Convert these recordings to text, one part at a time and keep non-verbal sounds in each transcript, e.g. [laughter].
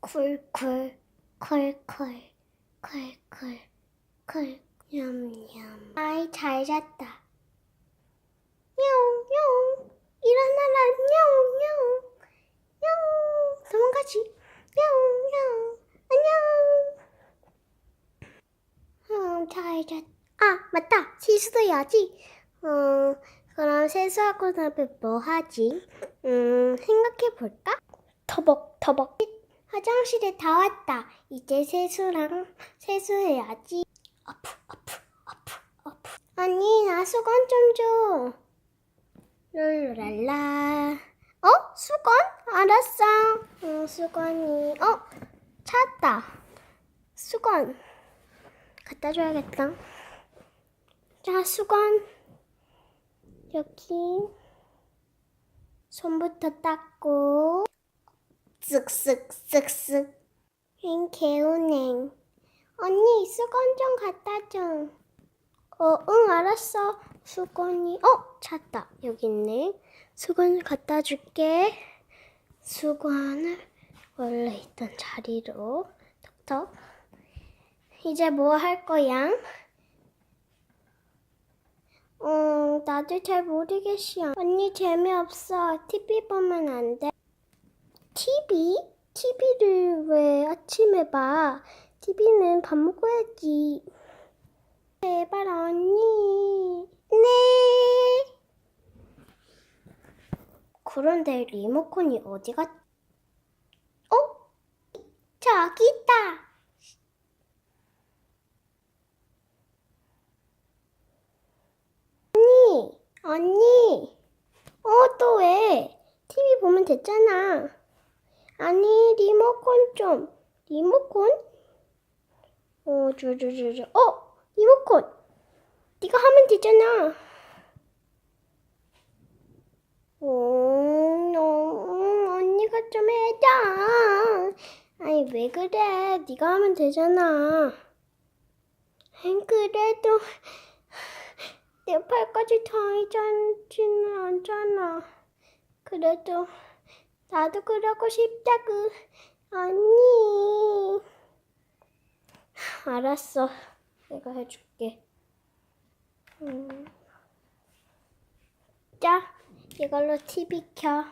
쿨쿨 콜콜 콜콜 콜 냠냠 아이 잘 잤다 냐옹 일어나라 냐옹 냐옹 도망가지 냐옹 안녕 음, 잘 잤. 아 맞다 세수도 해야지 어 그럼 세수하고 나면 뭐 하지 음 생각해 볼까 터벅 터벅 화장실에 다 왔다. 이제 세수랑 세수해야지. 아프, 아프, 아프, 아프. 언니, 나 수건 좀 줘. 룰루랄라. 어? 수건? 알았어. 어, 수건이. 어? 찾았다. 수건. 갖다 줘야겠다. 자, 수건. 여기. 손부터 닦고. 쓱쓱 쓱쓱. 행 개운행. 언니 수건 좀 갖다 줘 어 응 알았어. 수건이 어 찾다. 여기 있네. 수건 갖다 줄게. 수건을 원래 있던 자리로. 톡톡. 이제 뭐 할 거야? 어 나도 잘 모르겠어. 언니 재미없어. TV 보면 안 돼? TV? TV를 왜 아침에 봐? TV는 밥 먹어야지. 제발 언니. 네. 그런데 리모컨이 어디 갔? 어? 저기 있다. 언니, 언니. 어, 또 왜? TV 보면 됐잖아. 아니 리모컨 좀 리모컨? 어 저 저 저 저 어 리모컨 네가 하면 되잖아. 어, 어 언니가 좀 해줘. 아니 왜 그래? 네가 하면 되잖아. 안 그래도 내 팔까지 닿지는 않잖아. 그래도 나도 그러고 싶다구. 언니. 알았어. 내가 해줄게. 음. 자, 이걸로 TV 켜.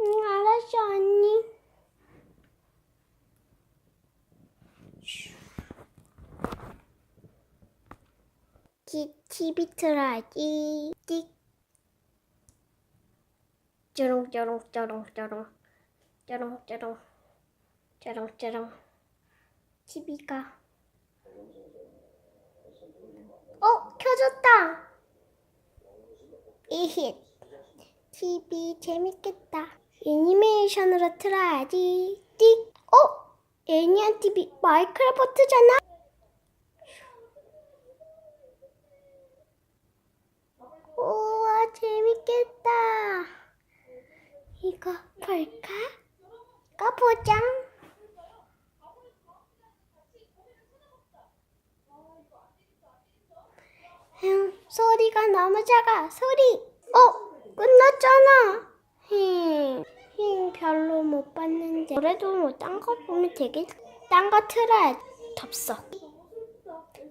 응, 알았어, 언니. 기, TV 틀어야지. 띡. 쩌롱쩌롱쩌롱쩌롱. 쩌롱쩌롱. 쩌롱쩌롱. TV가. 어, 켜졌다. 이힛. TV 재밌겠다. 애니메이션으로 틀어야지. 띡. 어? 애니한 TV 마이크로버트잖아. 우와 재밌겠다. 이거 볼까? 까보자. 응, 소리가 너무 작아. 소리. 어, 끝났잖아. 힝, 힝, 별로 못 봤는데. 그래도 뭐 딴 거 보면 되겠. 딴거 틀어야지. 덥석.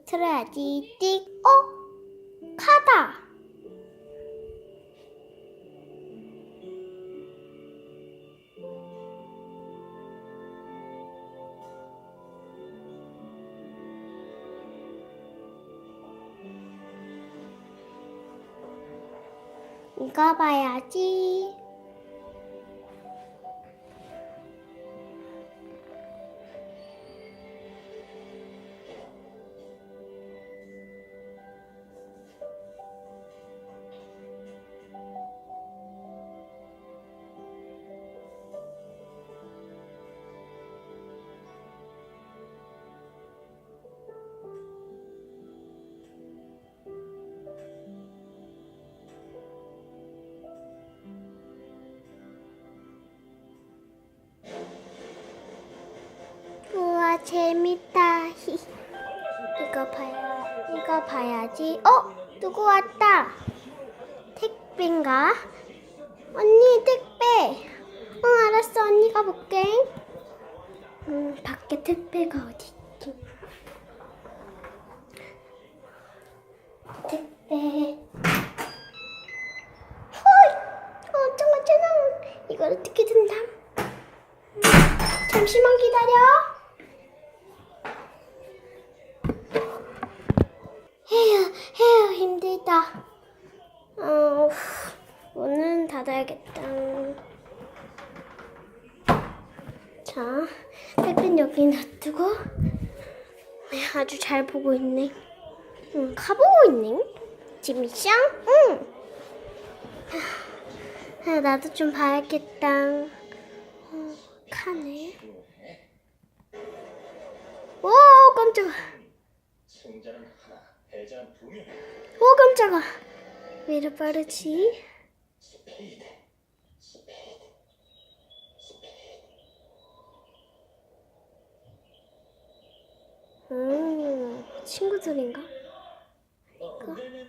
틀어야지. 띡. 어, 카다. 이거 봐야지. 재밌다. [laughs] 이거 봐야 이거 봐야지. 어 누구 왔다. 택 택배인가? 언니 택배. 응 알았어 언니가 볼게. 음 밖에 택배가 어디 있지? 택배. 헐, 어 잠깐만 이걸 어떻게 든다? 음, 잠시만 기다려. 문은 닫아야겠다. 자, 택배는 여기 놔두고. 네, 아주 잘 보고 있네. 응, 가보고 있네. 지미쌍? 응. 아, 나도 좀 봐야겠다. 어, 카네. 오, 깜짝아. 오, 깜짝아. 왜 이리 빠르지? 음, 친구들인가? 어, 네네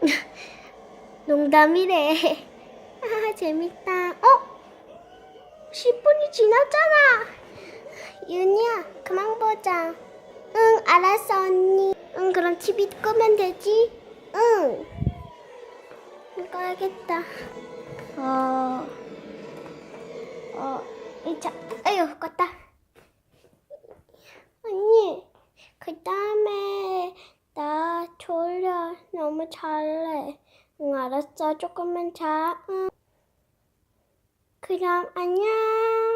농담이야. [laughs] 농담이래. [laughs] 아, 재밌다. 어? 10분이 지났잖아. 윤이야, 그만 보자. 응, 알았어, 언니. 응, 그럼 TV 끄면 되지? 응. 꺼야겠다. 어, 어, 이자, 아유, 껐다. 언니, 그 다음에. 너무 잘래. 응, 알았어. 조금만 자. 응. 그럼 안녕.